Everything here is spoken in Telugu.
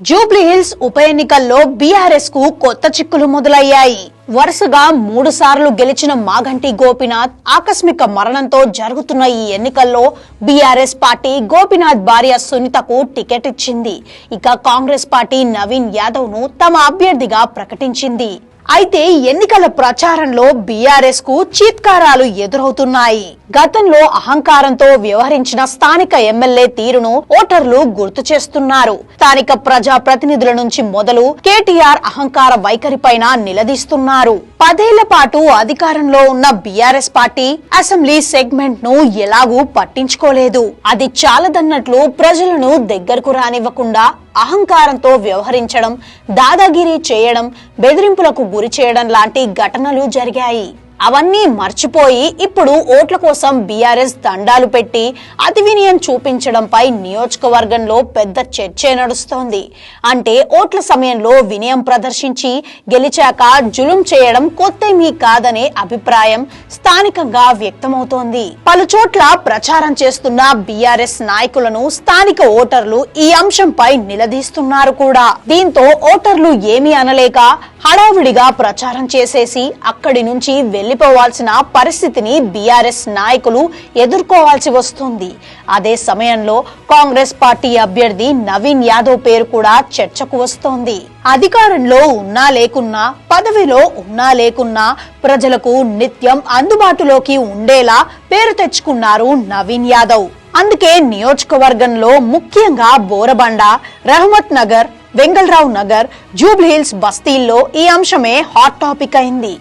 జూబ్లీహిల్స్ ఉప ఎన్నికల్లో బీఆర్ఎస్కు కొత్త చిక్కులు మొదలయ్యాయి. వరుసగా మూడు సార్లు గెలిచిన మాగంటి గోపినాథ్ ఆకస్మిక మరణంతో జరుగుతున్న ఈ ఎన్నికల్లో బీఆర్ఎస్ పార్టీ గోపినాథ్ భార్య సునీతకు టికెట్ ఇచ్చింది. ఇక కాంగ్రెస్ పార్టీ నవీన్ యాదవ్ను తమ అభ్యర్థిగా ప్రకటించింది. అయితే ఎన్నికల ప్రచారంలో బీఆర్ఎస్కు చీత్కారాలు ఎదురవుతున్నాయి. గతంలో అహంకారంతో వ్యవహరించిన స్థానిక ఎమ్మెల్యే తీరును ఓటర్లు గుర్తు చేస్తున్నారు. స్థానిక ప్రజా ప్రతినిధుల నుంచి మొదలు కేటీఆర్ అహంకార వైఖరిపైన నిలదీస్తున్నారు. పదేళ్ళ పాటు అధికారంలో ఉన్న బీఆర్ఎస్ పార్టీ అసెంబ్లీ సెగ్మెంట్ను ఎలాగూ పట్టించుకోలేదు. అది చాలదన్నట్లు ప్రజలను దగ్గరకు రానివ్వకుండా అహంకారంతో వ్యవహరించడం దాదాగిరి చేయడం బెదిరింపులకు గురి చేయడం లాంటి ఘటనలు జరిగాయి. అవన్నీ మర్చిపోయి ఇప్పుడు ఓట్ల కోసం బీఆర్ఎస్ దండాలు పెట్టి అతి వినయం చూపించడంపై నియోజకవర్గంలో పెద్ద చర్చే నడుస్తోంది. అంటే ఓట్ల సమయంలో వినయం ప్రదర్శించి గెలిచాక జులుం చేయడం కొత్తేమీ కాదనే అభిప్రాయం స్థానికంగా వ్యక్తమవుతోంది. పలుచోట్ల ప్రచారం చేస్తున్న బీఆర్ఎస్ నాయకులను స్థానిక ఓటర్లు ఈ అంశంపై నిలదీస్తున్నారు కూడా. దీంతో ఓటర్లు ఏమీ అనలేక హడావిడిగా ప్రచారం చేసేసి అక్కడి నుంచి వెళ్ళిపోవాల్సిన పరిస్థితిని బీఆర్ఎస్ నాయకులు ఎదుర్కోవాల్సి వస్తుంది. అదే సమయంలో కాంగ్రెస్ పార్టీ అభ్యర్థి నవీన్ యాదవ్ పేరు కూడా చర్చకు వస్తోంది. అధికారంలో ఉన్నా లేకున్నా పదవిలో ఉన్నా లేకున్నా ప్రజలకు నిత్యం అందుబాటులోకి ఉండేలా పేరు తెచ్చుకున్నారు నవీన్ యాదవ్. అందుకే నియోజకవర్గంలో ముఖ్యంగా బోరబండ రహమత్ నగర్ వెంగళరావు నగర్ జూబ్లీహిల్స్ బస్తీల్లో ఈ అంశమే హాట్ టాపిక్ అయింది.